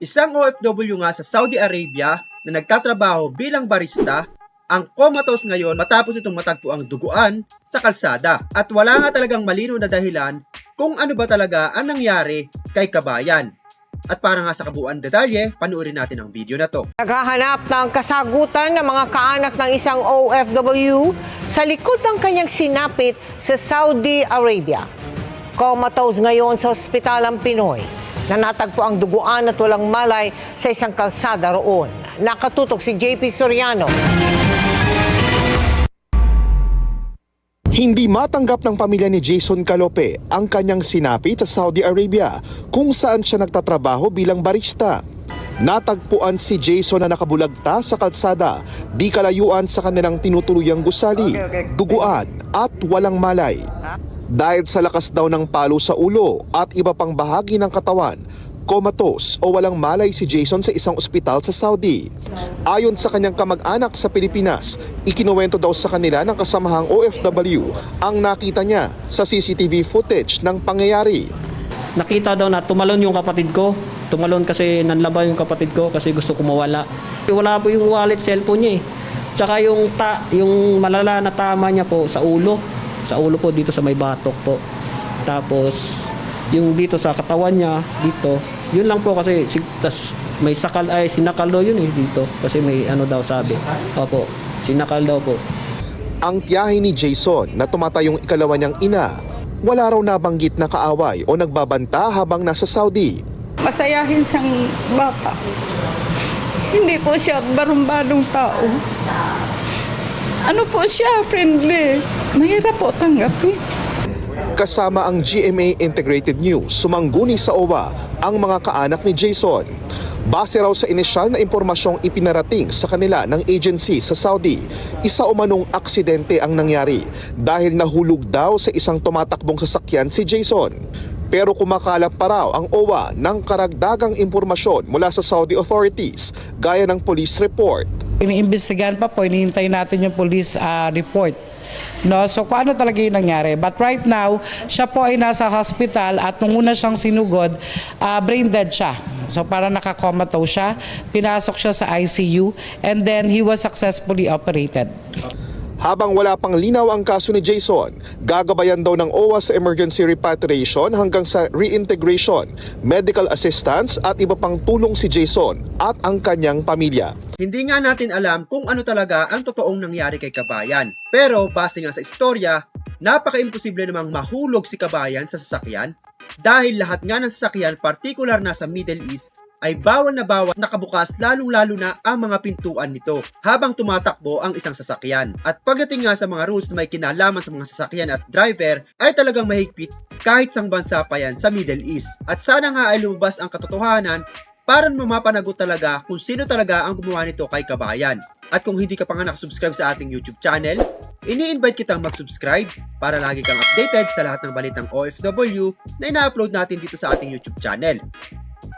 Isang OFW nga sa Saudi Arabia na nagtatrabaho bilang barista ang comatose ngayon matapos itong matagpo ang duguan sa kalsada. At wala nga talagang malino na dahilan kung ano ba talaga ang nangyari kay kabayan. At para nga sa kabuuan detalye, panuorin natin ang video na to. Naghahanap ng kasagutan ng mga kaanak ng isang OFW sa likod ng kanyang sinapit sa Saudi Arabia. Comatose ngayon sa ospital ang Pinoy na natagpo ang duguan at walang malay sa isang kalsada roon. Nakatutok si JP Soriano. Hindi matanggap ng pamilya ni Jason Calope ang kanyang sinapit sa Saudi Arabia kung saan siya nagtatrabaho bilang barista. Natagpuan si Jason na nakabulagta sa kalsada, di kalayuan sa kanilang tinutuluyang gusali, duguan at walang malay. Dahil sa lakas daw ng palo sa ulo at iba pang bahagi ng katawan, comatose o walang malay si Jason sa isang ospital sa Saudi. Ayon sa kanyang kamag-anak sa Pilipinas, ikinuwento daw sa kanila ng kasamahang OFW ang nakita niya sa CCTV footage ng pangyayari. Nakita daw na tumalon yung kapatid ko. Tumalon kasi nanlaban yung kapatid ko kasi gusto ko mawala. Wala po yung wallet, cellphone niya eh. Tsaka yung, ta, yung malala na tama niya po sa ulo. Sa ulo po dito sa may batok po. Tapos yung dito sa katawan niya dito. Yun lang po kasi si, tas may sakal ay sinakal daw yun eh dito kasi may ano daw sabi. Opo, sinakal daw po. Ang tiyahe ni Jason na tumatayong ikalawa niyang ina, wala raw nabanggit na kaaway o nagbabanta habang nasa Saudi. masayahin siyang bata. Hindi po siya barumbadong tao. Ano po siya, friendly. Mahirap po tanggapin. Kasama ang GMA Integrated News, sumangguni sa OWA ang mga kaanak ni Jason. Base raw sa inisyal na impormasyong ipinarating sa kanila ng agency sa Saudi, isa umanong aksidente ang nangyari dahil nahulog daw sa isang tumatakbong sasakyan si Jason. Pero kumakalap pa raw ang OWA ng karagdagang impormasyon mula sa Saudi authorities gaya ng police report. Iniimbestigahan pa po, inihintay natin yung police ah, report. No, so kung ano talaga yung nangyari. But right now, siya po ay nasa hospital at nung una siyang sinugod, ah, brain dead siya. So para nakakomatose siya, pinasok siya sa ICU and then he was successfully operated. Habang wala pang linaw ang kaso ni Jason, gagabayan daw ng OWA emergency repatriation hanggang sa reintegration, medical assistance at iba pang tulong si Jason at ang kanyang pamilya. Hindi nga natin alam kung ano talaga ang totoong nangyari kay Kabayan. Pero base nga sa istorya, napaka-imposible namang mahulog si Kabayan sa sasakyan dahil lahat nga ng sasakyan, partikular na sa Middle East, ay bawal na bawal nakabukas lalong-lalo na ang mga pintuan nito habang tumatakbo ang isang sasakyan. At pagdating nga sa mga rules na may kinalaman sa mga sasakyan at driver ay talagang mahigpit kahit sang bansa pa yan sa Middle East. At sana nga ay lumabas ang katotohanan para mamapanagot talaga kung sino talaga ang gumawa nito kay Kabayan. At kung hindi ka pa nga nakasubscribe sa ating YouTube channel, ini-invite kitang mag-subscribe para lagi kang updated sa lahat ng balitang OFW na ina-upload natin dito sa ating YouTube channel.